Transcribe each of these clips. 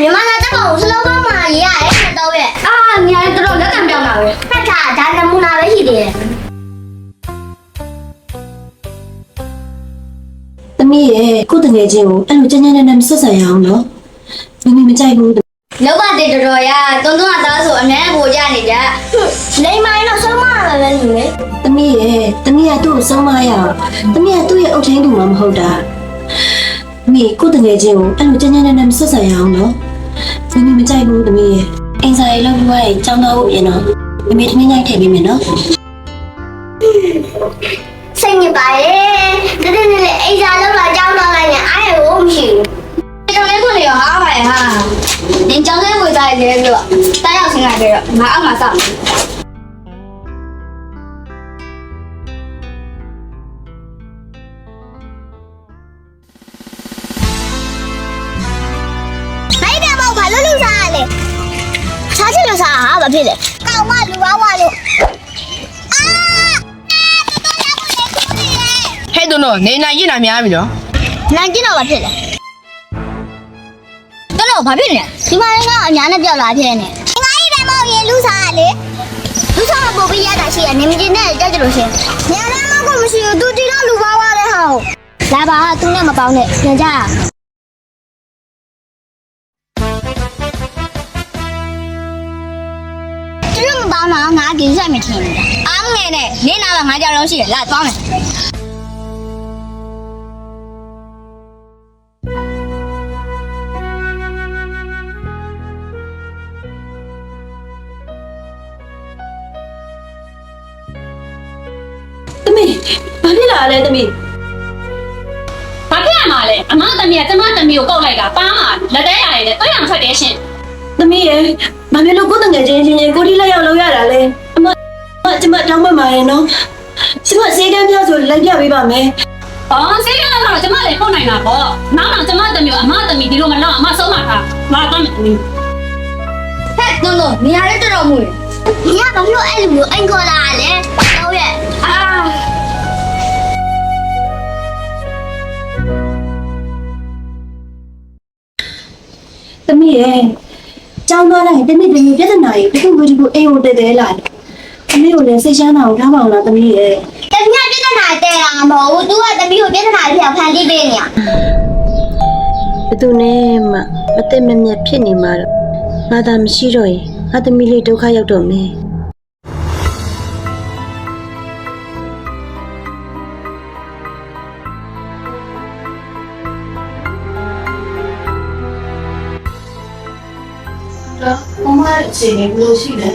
မြန်မာနာတက်ပုံစလုံးပေါင်းမှာရေးရတယ်တော့ရဲ့အာညာတော်တော်လက်ခံပြောင်းတာပဲဖတ်တာဒါနမူနာပဲရှိသေးတယ်သမီးရဲ့ကိုယ်တငယ်ချင်းကိုအဲ့လိုကြမ်းကြမ်းနဲ့နဲ့မဆက်ဆံရအောင်နော်မမီမကြိုက်ဘူးလောက်ပါတဲ့တော်တော်ရတွန်းတွန်းအသားဆိုအများကိုကြနေကြလိမ္မိုင်းတော့ဆုံးမရပဲပဲလူလေသမီးရဲ့သမီးကသူ့ကိုဆုံးမရအောင်သမီးကသူ့ရဲ့အုတ်ထင်းသူမှမဟုတ်တာသ မီးကိုယ်တငယ်ချင်းကိုအဲ့လိုကြမ်းကြမ်းနဲ့နဲ့မဆက်ဆံရအောင်နော်မမီမကြိုက်ဘူးသမီးရဲ့အင်စာရေးလောက်ပြီးွားရင်ကြောင်းတော့ပြင်နော်မမီသမီးညိုက်ထည့်ပေးမယ်နော်စိတ်ညစ်ပါလေတနေ့နေ့လေးအိမ်စာလောက်လာကြောင်းတော့လိုက်ရင်အားရဖို့မရှိဘူးဒီတော်လေးကိုလေဟာပါရဲ့ဟာနင်ကြောင်းလေးဝေးစားရလေလို့တားရောက်ဆင်းလာကြတော့ငါအောက်မှာစောင့် ချင်လို့စားဟာဘာဖြစ်လဲကောင်းမလူပါဝါလို့အာဟဲ့တို့တော့နေနိုင်ရင်လာများပြီနော်နိုင်ကျင်တော့ဘာဖြစ်လဲတော်တော်ဘာဖြစ်နေလဲဒီမှာလည်းကအညာနဲ့ပြောက်လာဖြစ်နေငါကြီးတယ်မောက်ရင်လူစားရလေလူစားမပို့ပြီးရတာရှိရနေမကျင်နဲ့ကြောက်ကြလို့ရှင်ညာလည်းမောက်ကမရှိဘူးသူတီတော့လူပါဝါတဲ့ဟောလာပါသူနဲ့မပေါင်းနဲ့ပြန်ကြ သားမငါကိစ္စမထင်ဘူး။အားငယ်နဲ့နင်းလာတော့ငါကြောက်လုံးရှိတယ်လာသွားမယ်။မီးဘာဖြစ်လာလဲသမီးဘာဖြစ်ရမှာလဲအမသမီးကကျမသမီးကိုကောက်လိုက်တာပါမှာလက်သေးရည်နဲ့တွဲအောင်ထွက်တယ်ရှင် သမီးရဲ့မမေလို့ကိုတငယ်ချင်းချင်းချင်းကိုတိလက်ရောက်လောက်ရတာလေအမအမကျမတောင်းပန်ပါရဲ့နော်ကျမစေးကမ်းပြဆိုလိုက်ပြပေးပါမယ်။အော်ဆေးရတော့ကျမလည်းဖုတ်နိုင်တာပေါ့။နောက်တော့ကျမတမျိုးအမတမီဒီလိုမလောက်အမဆုံးမှာကငါတော့မသိဘူး။ဟဲ့တုံးတုံးနေရာလေးတော်တော်မူလေ။နေရာဘာလို့အဲ့လိုမျိုးအင်ခေါ်လာလဲ။တော့ရဲ့အာသမီးရဲ့ ကျောင်းသားလိုက်တနေ့တနေ့ပြဿနာတွေတခုခုတခုအိမ်ကိုတည်တယ်လားသမီးကိုလည်းစိတ်ချမ်းသာအောင်ထားပါအောင်လားသမီးရဲ့တမီးကပြဿနာတဲ့တာမဟုတ်ဘူး။ तू ကတမီးကိုပြဿနာတွေဖန်တီးပေးနေရဘသူနဲ့မှမတည့်မမြတ်ဖြစ်နေမှာတော့ငါသာမရှိတော့ရင်ငါသမီးလေးဒုက္ခရောက်တော့မယ် ဘုံမအခြေအနေဘယ်လိုရှိလဲ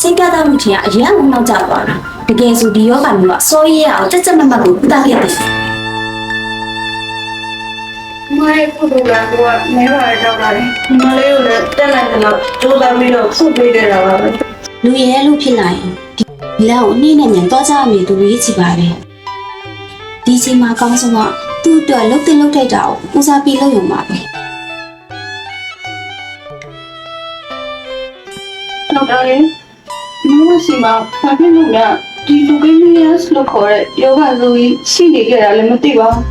စိတ်ကသာမှုထင်ကအရင်ကနောက်ကျသွားတာတကယ်ဆိုဒီယောဂမျိုးကစောရဲအောင်တက်တက်မတ်မတ်ကိုပူတာခဲ့တယ်မိုင်းခုတို့ကကိုကမဲပါတော့တာလေဒီမလေးကိုလည်းတက်လိုက်တော့ကြိုးစားပြီးတော့ခုတ်ပေးခဲ့တာပါပဲလူရဲလို့ဖြစ်လာရင်ဒီလမ်းကိုအနည်းနဲ့မြန်သွားကြရမယ်သူရေးချပါပဲဒီချိန်မှာအကောင်းဆုံးကသူ့အတွက်လှုပ်တင်လှုပ်ထိုက်တာကိုဦးစားပြီးလုပ်ရုံပါပဲ တော့တာလေဒီမရှိမှာဘာဖြစ်လို့လဲဒီ leukemia လို့ခေါ်တဲ့ယောဂဆိုကြီးရှိနေကြတာလည်းမသိပါဘူး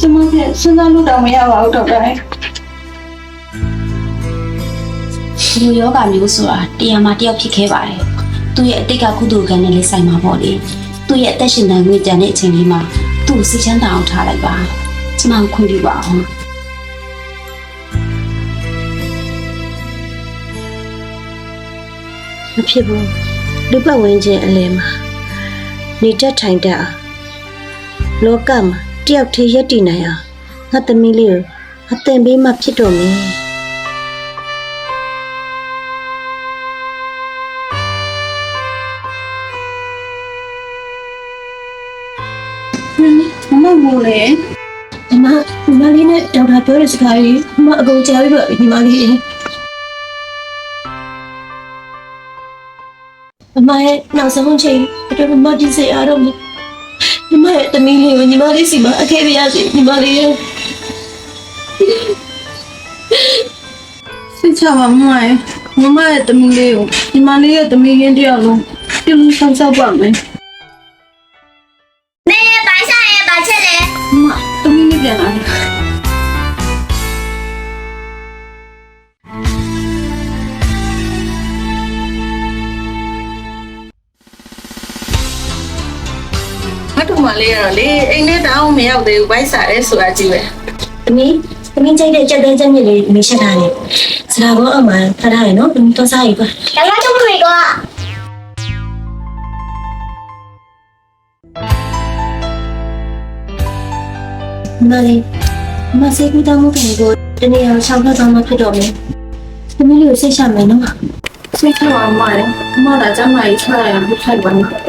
ကျမကစဉ်းစားလို့တော့မရပါဘူးတော့တာလေဒီလိုယောဂမျိုးဆိုတာတရားမှာတယောက်ဖြစ်ခဲ့ပါတယ်သူ့ရဲ့အတိတ်ကကုသိုလ်ကံနဲ့လေးဆိုင်မှာပေါ့လေသူ့ရဲ့အသက်ရှင်တန်ခွင့်ကြံတဲ့အချိန်လေးမှာသူ့ကိုစိတ်ချမ်းသာအောင်ထားလိုက်ပါကျမကိုခွင့်ပြုပါအောင် မဖြစ်ဘူးလူပတ်ဝန်းကျင်အလယ်မှာနေတတ်ထိုင်တတ်အောင်လောကမှာတယောက်တည်းရက်တည်နိုင်အောင်ငါသမီးလေးကိုအသင်ပေးမှဖြစ်တော့မယ်မမမိုးလေအမညီမလေးနဲ့ဒေါက်တာပြောတဲ့စကားကြီးအမအကုန်ကြားပြီးတော့ညီမလေး ရေအမရဲ့နောက်ဆုံးချိန်အတွက်မမကြည့်စေရတော့မယ်ညီမရဲ့တမီးလေးကိုညီမလေးစီမအခဲပြရစီညီမလေးရဲ့စိတ်ချပါမမရဲ့မမရဲ့တမီးလေးကိုဒီမလေးရဲ့တမီးရင်းတယောက်လုံးပြုလို့ဆောင်ဆောက်ပါမယ် မလေးကတော့လေအိမ်ထဲတောင်းမရောက်သေးဘူးဘိုက်စားရဲဆိုတာကြည့်ပဲသမီးသမီးကြိုက်တဲ့ကြက်တဲချက်မြစ်လေးသမီးချက်ထားတယ်စလာဘောအမှန်ထားထားရနော်သမီးတော့စားရပါဒါကကျုပ်တွေကမလေးမဆေးကူတောင်းမှုခင်ကိုတနေ့အောင်ရှောင်းထွက်သွားမှဖြစ်တော့မယ်သမီးလေးကိုစိတ်ချမယ်နော်စိတ်ချအောင်မရအမလာကြမ်းမကြီးချရအောင်ပြတ်ပါနဲ့